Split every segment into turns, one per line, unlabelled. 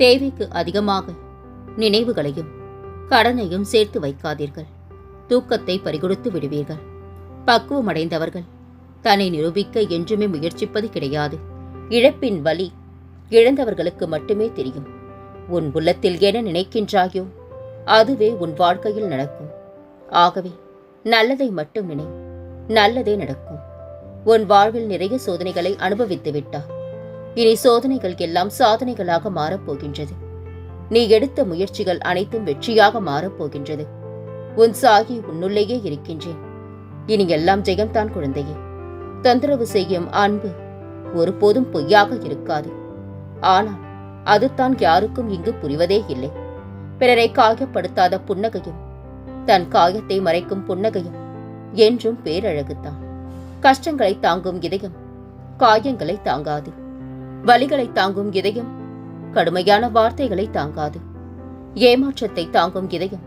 தேவைக்கு அதிகமாக நினைவுகளையும் கடனையும் சேர்த்து வைக்காதீர்கள். தூக்கத்தை பறிகொடுத்து விடுவீர்கள். பக்குவமடைந்தவர்கள் தன்னை நிரூபிக்க என்றுமே முயற்சிப்பது கிடையாது. இழப்பின் வலி இழந்தவர்களுக்கு மட்டுமே தெரியும். உன் உள்ளத்தில் என நினைக்கின்றாயோ அதுவே உன் வாழ்க்கையில் நடக்கும். ஆகவே நல்லதை மட்டும் நினை நல்லதே நடக்கும். உன் வாழ்வில் நிறைய சோதனைகளை அனுபவித்து விட்டார் இனி சோதனைகள் எல்லாம் சாதனைகளாக மாறப்போகின்றது. நீ எடுத்த முயற்சிகள் அனைத்தும் வெற்றியாக மாறப்போகின்றது. உன் சாகி உன்னுள்ளேயே இருக்கின்றேன். இனி எல்லாம் ஜெயம்தான் குழந்தையே. தொந்தரவு செய்யும் அன்பு ஒருபோதும் பொய்யாக இருக்காது. ஆனால் அதுதான் யாருக்கும் இங்கு புரிவதே இல்லை. பிறரை காயப்படுத்தாத புன்னகையும் தன் காயத்தை மறைக்கும் புன்னகையும் என்றும் பேரழகுத்தான் கஷ்டங்களை தாங்கும் இதயம் காயங்களை தாங்காது. வலிகளை தாங்கும் இதயம் கடுமையான வார்த்தைகளை தாங்காது. ஏமாற்றத்தை தாங்கும் இதயம்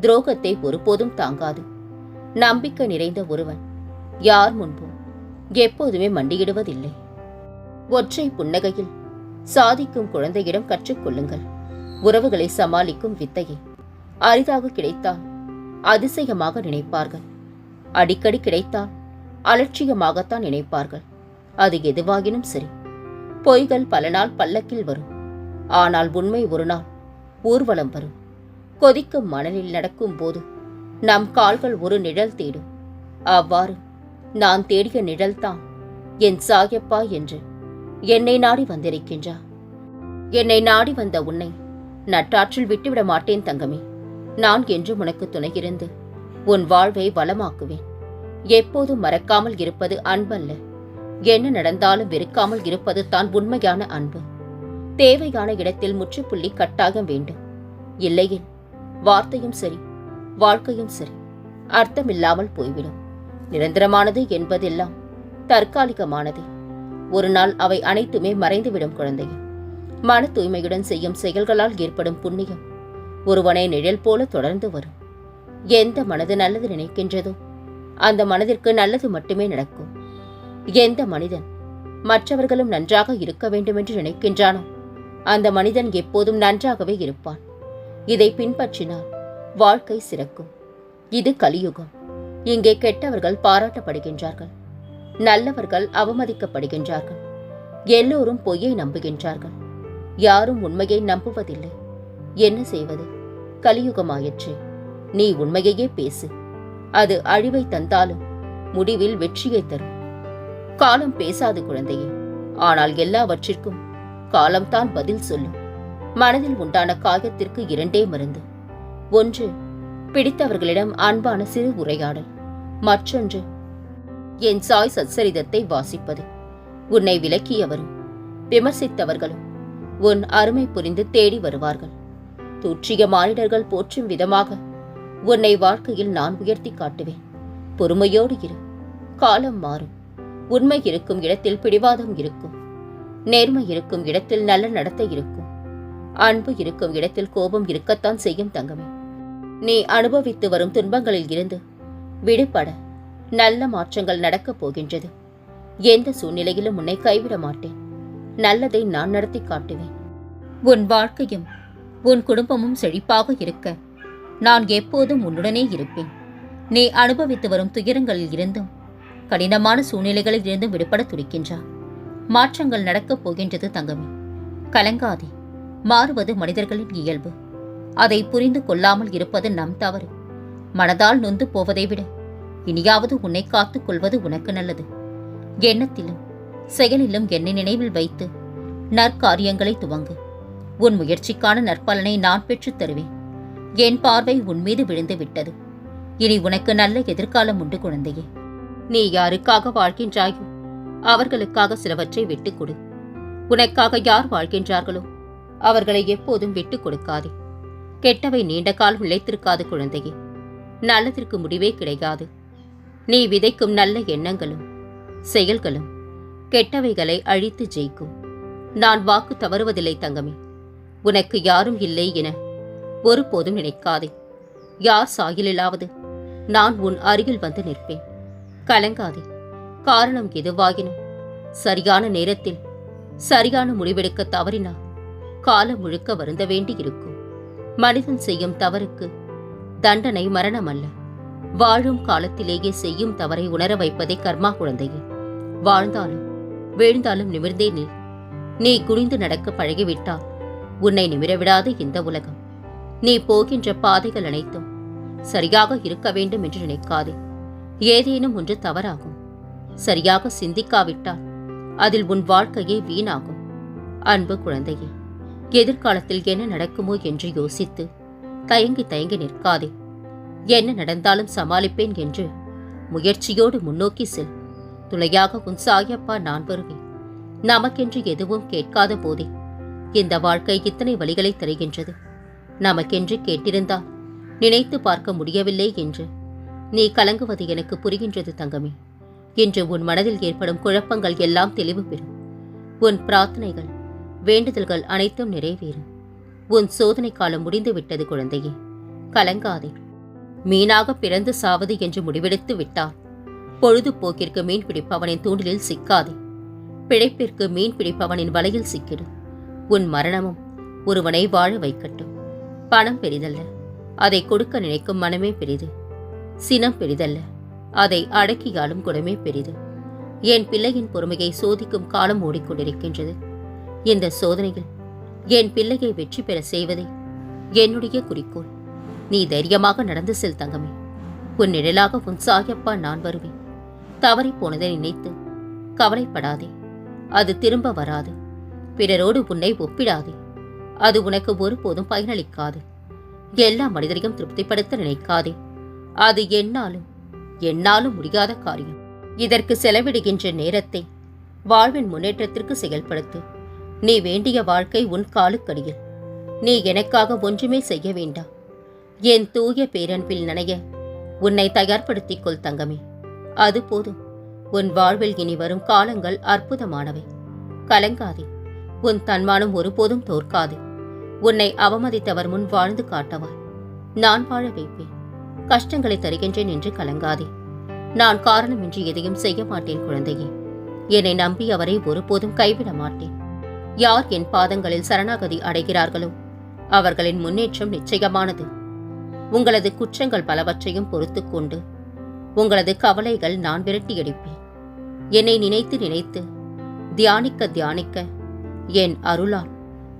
துரோகத்தை ஒருபோதும் தாங்காது. நம்பிக்கை நிறைந்த ஒருவன் யார் முன்பும் எப்போதுமே மண்டியிடுவதில்லை. ஒற்றை புன்னகையில் சாதிக்கும் குழந்தையிடம் கற்றுக்கொள்ளுங்கள் உறவுகளை சமாளிக்கும் வித்தையை அரிதாக கிடைத்தால் அதிசயமாக நினைப்பார்கள். அடிக்கடி கிடைத்தால் அலட்சியமாகத்தான் நினைப்பார்கள். அது எதுவாகினும் சரி. பொய்கள் பல நாள் பல்லக்கில் வரும். ஆனால் உண்மை ஒரு நாள் ஊர்வலம் வரும். கொதிக்கும் மணலில் நடக்கும் போது நம் கால்கள் ஒரு நிழல் தேடும். அவ்வாறு நான் தேடிய நிழல்தான் என் சாயப்பா என்று என்னை நாடி வந்திருக்கின்றா என்னை நாடி வந்த உன்னை நட்டாற்றில் விட்டுவிட மாட்டேன் தங்கமே. நான் என்றும் உனக்கு துணையிருந்து உன் வாழ்வை வளமாக்குவேன். எப்போதும் மறக்காமல் இருப்பது அன்பல்ல. என்ன நடந்தாலும் வெறுக்காமல் இருப்பது தான் உண்மையான அன்பு. தேவையான இடத்தில் முற்றுப்புள்ளி கட்டாக வேண்டும். இல்லையில் வார்த்தையும் சரி வாழ்க்கையும் சரி அர்த்தமில்லாமல் போய்விடும். நிரந்தரமானது என்பதெல்லாம் தற்காலிகமானது. ஒரு நாள் அவை அனைத்துமே மறைந்துவிடும் குழந்தையே. மன தூய்மையுடன் செய்யும் செயல்களால் ஏற்படும் புண்ணியம் ஒருவனை நிழல் போல தொடர்ந்து வரும். எந்த மனது நல்லது நினைக்கின்றதோ அந்த மனதிற்கு நல்லது மட்டுமே நடக்கும். எந்த மனிதன் மற்றவர்களும் நன்றாக இருக்க வேண்டுமென்று நினைக்கின்றானோ அந்த மனிதன் எப்போதும் நன்றாகவே இருப்பான். இதை பின்பற்றினால் வாழ்க்கை சிறக்கும். இது கலியுகம். இங்கே கெட்டவர்கள் பாராட்டப்படுகின்றார்கள். நல்லவர்கள் அவமதிக்கப்படுகின்றார்கள். எல்லோரும் பொய்யை நம்புகின்றார்கள். யாரும் உண்மையை நம்புவதில்லை. என்ன செய்வது? கலியுகமாயிற்று. நீ உண்மையையே பேசு. அது அழிவை தந்தாலும் முடிவில் வெற்றியை தரும். காலம் பேசாது குழந்தையே. ஆனால் எல்லாவற்றிற்கும் காலம்தான் பதில் சொல்லும். மனதில் உண்டான காயத்திற்கு இரண்டே மருந்து. ஒன்று பிடித்தவர்களிடம் அன்பான சிறு உரையாடல். மற்றொன்று என் சாய் சச்சரிதத்தை வாசிப்பது. உன்னை விலக்கியவரும் விமர்சித்தவர்களும் உன் அருமை புரிந்து தேடி வருவார்கள். தூற்றிய மானிடர்கள் போற்றும் விதமாக உன்னை வாழ்க்கையில் நான் உயர்த்தி காட்டுவேன். பொறுமையோடு இரு. காலம் மாறும். உண்மை இருக்கும் இடத்தில் பிடிவாதம் இருக்கும். நேர்மை இருக்கும் இடத்தில் நல்ல நடத்தை இருக்கும். அன்பு இருக்கும் இடத்தில் கோபம் இருக்கத்தான் செய்யும் தங்கமே. நீ அனுபவித்து வரும் துன்பங்களில் இருந்து விடுபட நல்ல மாற்றங்கள் நடக்கப் போகின்றது. எந்த சூழ்நிலையிலும் உன்னை கைவிட மாட்டேன். நல்லதை நான் நடத்தி காட்டுவேன். உன் வாழ்க்கையும் உன் குடும்பமும் செழிப்பாக இருக்க நான் எப்போதும் உன்னுடனே இருப்பேன். நீ அனுபவித்து வரும் துயரங்களில் இருந்தும் கடினமான சூழ்நிலைகளில் இருந்தும் விடுபட துடிக்கின்றா மாற்றங்கள் நடக்கப் போகின்றது தங்கமே. கலங்காதே. மாறுவது மனிதர்களின் இயல்பு. அதை புரிந்து கொள்ளாமல் இருப்பது நம் தவறு. மனதால் நொந்து போவதை விட இனியாவது உன்னை காத்துக் கொள்வது உனக்கு நல்லது. எண்ணத்திலும் செயலிலும் என்னை நினைவில் வைத்து நற்காரியங்களை துவங்கு. உன் முயற்சிக்கான நற்பலனை நான் பெற்றுத் தருவேன். என் பார்வை உன் மீது விழுந்து விட்டது. இனி உனக்கு நல்ல எதிர்காலம் உண்டு குழந்தையே. நீ யாருக்காக வாழ்கின்றாயோ அவர்களுக்காக சிலவற்றை விட்டுக் கொடு. உனக்காக யார் வாழ்கின்றார்களோ அவர்களை எப்போதும் விட்டுக் கொடுக்காதே. கெட்டவை நீண்ட காலம் நிலைத்திருக்காது குழந்தையே. நல்லதற்கு முடிவே கிடையாது. நீ விதைக்கும் நல்ல எண்ணங்களும் செயல்களும் கெட்டவைகளை அழித்து ஜெயிக்கும். நான் வாக்கு தவறுவதில்லை தங்கமே. உனக்கு யாரும் இல்லை என ஒருபோதும் நினைக்காதே. யார் சாயலிலாவது நான் உன் அருகில் வந்து நிற்பேன். கலங்காதே. காரணம் எதுவாயினும் சரியான நேரத்தில் சரியான முடிவெடுக்க தவறினால் காலம் முழுக்க வருந்த வேண்டியிருக்கும். மனிதன் செய்யும் தவறுக்கு தண்டனை மரணம் அல்ல வாழும் காலத்திலேயே செய்யும் தவறை உணர வைப்பதே கர்மா குழந்தையே. வாழ்ந்தாலும் வீழ்ந்தாலும் நிமிர்ந்தே நீ நீ குனிந்து நடக்க பழகிவிட்டால் உன்னை நிமிர விடாது இந்த உலகம். நீ போகின்ற பாதைகள் அனைத்தும் சரியாக இருக்க வேண்டும் என்று நினைக்காதே. ஏதேனும் ஒன்று தவறாகும். சரியாக சிந்திக்காவிட்டால் அதில் உன் வாழ்க்கையே வீணாகும். அன்பு குழந்தையே எதிர்காலத்தில் என்ன நடக்குமோ என்று யோசித்து தயங்கி தயங்கி நிற்காதே. என்ன நடந்தாலும் சமாளிப்பேன் என்று முயற்சியோடு முன்னோக்கி செல். துளையாக உன் சாயப்பா நான் வருவேன். நமக்கென்று எதுவும் கேட்காத போதே இந்த வாழ்க்கை இத்தனை வழிகளை தருகின்றது. நமக்கென்று கேட்டிருந்தால் நினைத்து பார்க்க முடியவில்லை என்று நீ கலங்குவது எனக்கு புரிகின்றது தங்கமே. இன்று உன் மனதில் ஏற்படும் குழப்பங்கள் எல்லாம் தெளிவு பெறும். உன் பிரார்த்தனைகள் வேண்டுதல்கள் அனைத்தும் நிறைவேறும். உன் சோதனை காலம் முடிந்து விட்டது குழந்தையே. கலங்காதே. மீனாக பிறந்து சாவது என்று முடிவெடுத்து விட்டார். பொழுதுபோக்கிற்கு மீன் பிடிப்பவனின் தூண்டிலில் சிக்காதே. பிழைப்பிற்கு மீன் பிடிப்பவனின் வலையில் சிக்கிடும் உன் மரணமும் ஒருவனை வாழ வைக்கட்டும். பணம் பெரிதல்ல. அதை கொடுக்க நினைக்கும் மனமே பெரிது. சினம் பெரிதல்ல. அதை அடக்கியாலும் குணமே பெரிது. என் பிள்ளையின் பொறுமையை சோதிக்கும் காலம் ஓடிக்கொண்டிருக்கின்றது. இந்த சோதனையில் என் பிள்ளையை வெற்றி பெற செய்வதே என்னுடைய குறிக்கோள். நீ தைரியமாக நடந்து செல் தங்கமே. உன் நிழலாக உன் சாயப்பா நான் வருவேன். தவறி போனதை நினைத்து கவலைப்படாதே. அது திரும்ப வராது. பிறரோடு உன்னை ஒப்பிடாதே. அது உனக்கு ஒருபோதும் பயனளிக்காது. எல்லா மனிதரையும் திருப்திப்படுத்த நினைக்காதே. அது என்னாலும் என்னாலும் முடியாத காரியம். இதற்கு செலவிடுகின்ற நேரத்தை வாழ்வின் முன்னேற்றத்திற்கு செயல்படுத்து. நீ வேண்டிய வாழ்க்கை உன் காலுக்கடியில். நீ எனக்காக ஒன்றுமே செய்ய வேண்டாம் என் தூய பேரன்பில் நனைய உன்னை தயார்படுத்திக் கொள் தங்கமே. அது போதும். உன் வாழ்வில் இனி வரும் காலங்கள் அற்புதமானவை. கலங்காதே. உன் தன்மானம் ஒருபோதும் தோற்காது. உன்னை அவமதித்தவர் முன் வாழ்ந்து காட்டவாய் நான் வாழ வைப்பேன். கஷ்டங்களை தருகின்றேன் என்று கலங்காதே. நான் காரணமின்றி எதையும் செய்ய மாட்டேன் குழந்தையே. என்னை நம்பி அவரை ஒருபோதும் கைவிட மாட்டேன். யார் என் பாதங்களில் சரணாகதி அடைகிறார்களோ அவர்களின் முன்னேற்றம் நிச்சயமானது. உங்களது குற்றங்கள் பலவற்றையும் பொறுத்து கொண்டு உங்களது கவலைகள் நான் விரட்டியடிப்பேன் என்னை நினைத்து நினைத்து தியானிக்க தியானிக்க என் அருளால்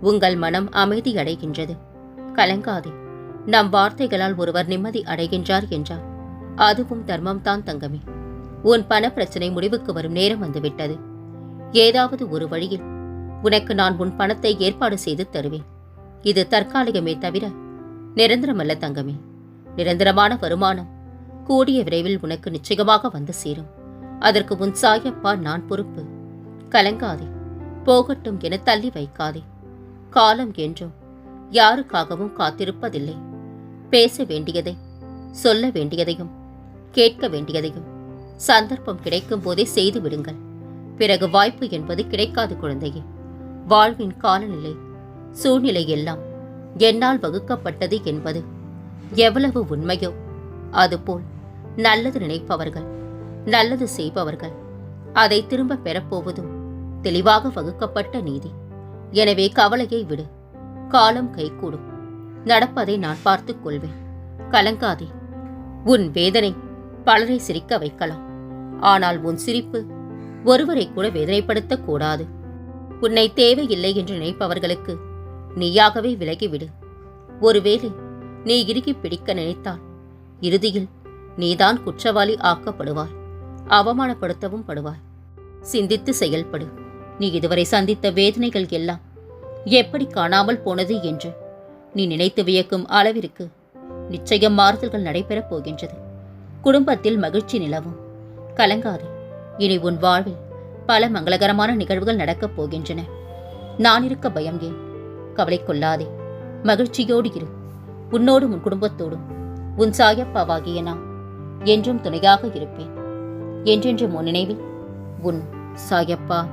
உங்கள் மனம் அமைதியடைகின்றது கலங்காதே. நம் வார்த்தைகளால் ஒருவர் நிம்மதி அடைகின்றார் என்றார். அதுவும் தர்மம்தான் தங்கமே. உன் பண பிரச்சனை முடிவுக்கு வரும் நேரம் வந்துவிட்டது. ஏதாவது ஒரு வழியில் உனக்கு நான் உன் பணத்தை ஏற்பாடு செய்து தருவேன். இது தற்காலிகமே தவிர நிரந்தரமல்ல தங்கமே. நிரந்தரமான வருமானம் கூடிய விரைவில் உனக்கு நிச்சயமாக வந்து சேரும். அதற்கு உன் சாயப்பா நான் பொறுப்பு. கலங்காதே. போகட்டும் என தள்ளி வைக்காதே. காலம் என்றும் யாருக்காகவும் காத்திருப்பதில்லை. பேச வேண்டியதை சொல்ல வேண்டியதையும் கேட்க வேண்டியதையும் சந்தர்ப்பம் கிடைக்கும் போதே செய்து விடுங்கள். பிறகு வாய்ப்பு என்பது கிடைக்காது குழந்தையே. வாழ்வின் காலநிலை சூழ்நிலை எல்லாம் என்னால் வகுக்கப்பட்டது என்பது எவ்வளவு உண்மையோ அதுபோல் நல்லது நினைப்பவர்கள் நல்லது செய்பவர்கள் அதை திரும்ப பெறப்போவதும் தெளிவாக வகுக்கப்பட்ட நீதி. எனவே கவலையை விடு காலம் கைகூடும். நடப்பதை நான் பார்த்துக் கொள்வேன். கலங்காதே. உன் வேதனை பலரை சிரிக்க வைக்கலாம். ஆனால் உன் சிரிப்பு ஒருவரை கூட வேதனைப்படுத்தக் கூடாது. உன்னை தேவையில்லை என்று நினைப்பவர்களுக்கு நீயாகவே விலகிவிடு. ஒருவேளை நீ இறுகி பிடிக்க நினைத்தால் இறுதியில் நீதான் குற்றவாளி ஆக்கப்படுவாய். அவமானப்படுத்தவும் படுவாய். சிந்தித்து செயல்படு. நீ இதுவரை சந்தித்த வேதனைகள் எல்லாம் எப்படி காணாமல் போனது என்று நீ நினைத்து வியக்கும் அளவிற்கு நிச்சயம் மாறுதல்கள் நடைபெறப் போகின்றது. குடும்பத்தில் மகிழ்ச்சி நிலவும். கலங்காதே. இனி உன் வாழ்வில் பல மங்களகரமான நிகழ்வுகள் நடக்கப் போகின்றன. நான் இருக்க பயம் ஏன்? கவலை கொள்ளாதே. மகிழ்ச்சியோடு இரு. உன்னோடும் உன் குடும்பத்தோடும். உன் சாயப்பாவாகிய நான் என்றும் துணையாக இருப்பேன். என்றென்று உன் நினைவில் உன் சாயப்பா